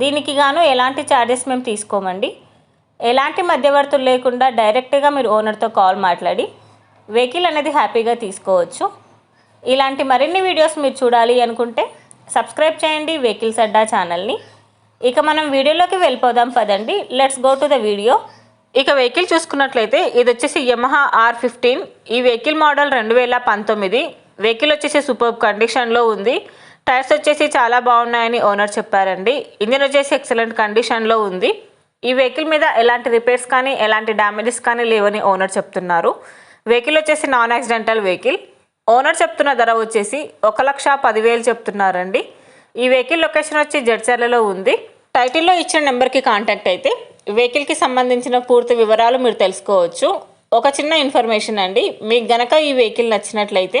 దీనికి గాను ఎలాంటి ఛార్జెస్ మేము తీసుకోమండి. ఎలాంటి మధ్యవర్తులు లేకుండా డైరెక్ట్గా మీరు ఓనర్తో కాల్ మాట్లాడి వెహికల్ అనేది హ్యాపీగా తీసుకోవచ్చు. ఇలాంటి మరిన్ని వీడియోస్ మీరు చూడాలి అనుకుంటే సబ్స్క్రైబ్ చేయండి వెహికల్స్ అడ్డా ఛానల్ని ఇక మనం వీడియోలోకి వెళ్ళిపోదాం పదండి. Let's go to the video ఇక వెహికల్ చూసుకున్నట్లయితే ఇది వచ్చేసి యమహా ఆర్ ఫిఫ్టీన్ ఈ వెహికల్ మోడల్ రెండు వేల పంతొమ్మిది. వెహికల్ వచ్చేసి సూపర్ కండిషన్లో ఉంది. టైర్స్ వచ్చేసి చాలా బాగున్నాయని ఓనర్ చెప్పారండి. ఇంజిన్ వచ్చేసి ఎక్సలెంట్ కండిషన్లో ఉంది. ఈ వెహికల్ మీద ఎలాంటి రిపేర్స్ కానీ ఎలాంటి డ్యామేజెస్ కానీ లేవని ఓనర్ చెప్తున్నారు. వెహికల్ వచ్చేసి నాన్ యాక్సిడెంటల్ వెహికల్. ఓనర్ చెప్తున్న ధర వచ్చేసి ఒక లక్ష పదివేలు చెప్తున్నారండి. ఈ వెహికల్ లొకేషన్ వచ్చి జడ్చర్లలో ఉంది. టైటిల్లో ఇచ్చిన నెంబర్కి కాంటాక్ట్ అయితే వెహికల్కి సంబంధించిన పూర్తి వివరాలు మీరు తెలుసుకోవచ్చు. ఒక చిన్న ఇన్ఫర్మేషన్ అండి. మీకు గనక ఈ వెహికల్ నచ్చినట్లయితే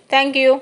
Thank you.